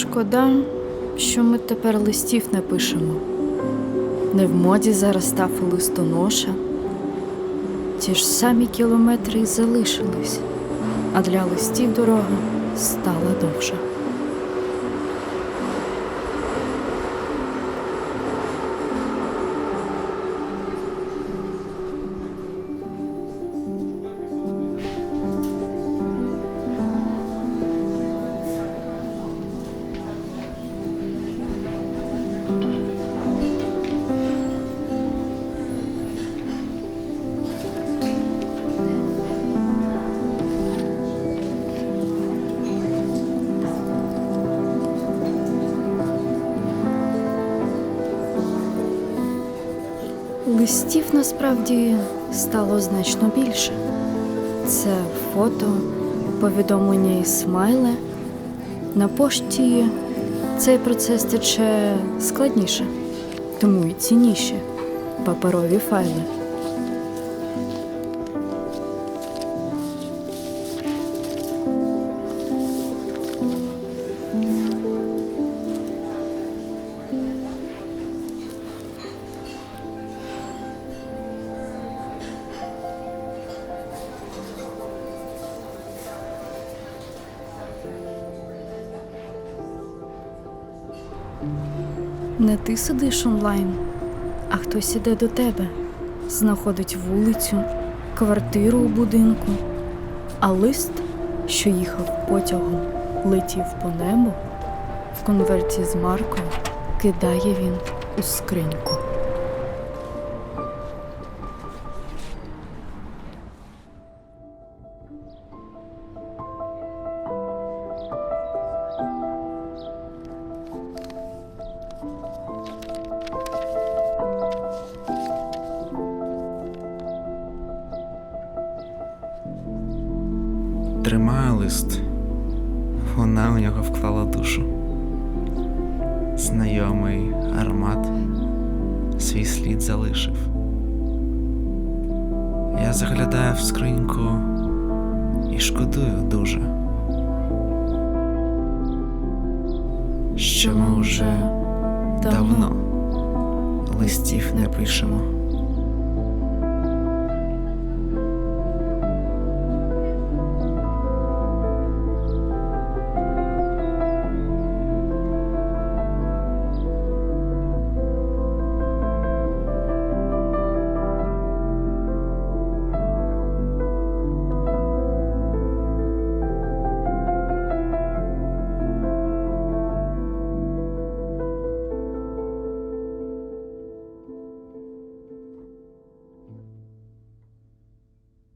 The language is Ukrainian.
Шкода, що ми тепер листів не пишемо. Не в моді зараз став листоноша. Ті ж самі кілометри й залишились, а для листів дорога стала довша. Листів насправді стало значно більше. Це фото, повідомлення і смайли. На пошті цей процес тече складніше, тому і цінніші паперові файли. Не ти сидиш онлайн, а хтось іде до тебе, знаходить вулицю, квартиру у будинку, а лист, що їхав потягом, летів по небу, в конверті з маркою кидає він у скриньку. Тримаю лист. Вона у нього вклала душу. Знайомий аромат свій слід залишив. Я заглядаю в скриньку і шкодую дуже. Що ми вже давно листів не пишемо.